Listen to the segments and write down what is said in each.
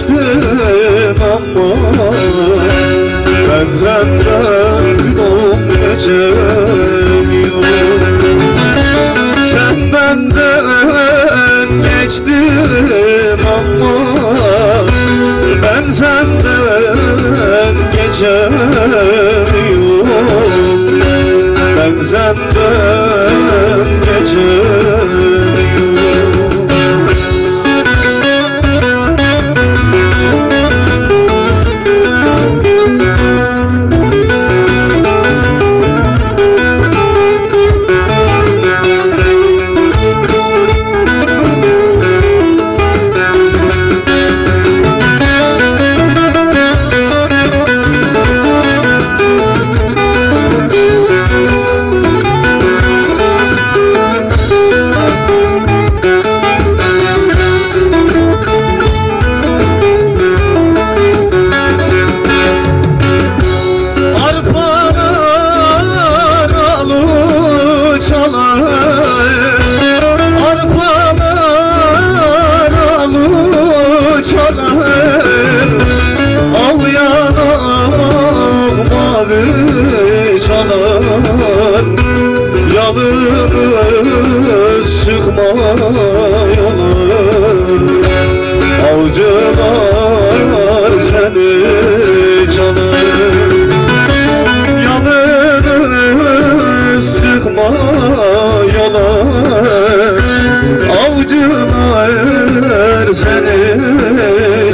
geçtin ama Benden derdin on geçemiyorum. Sen benden geçtin ama Ben senden geçemiyorum. Ben senden geçemiyorum. Çalar Yalnız çıkma yola Avcılar seni çalar Yalnız çıkma Avcılar seni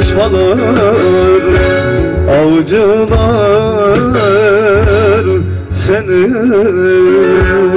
çalar Avcılar seni.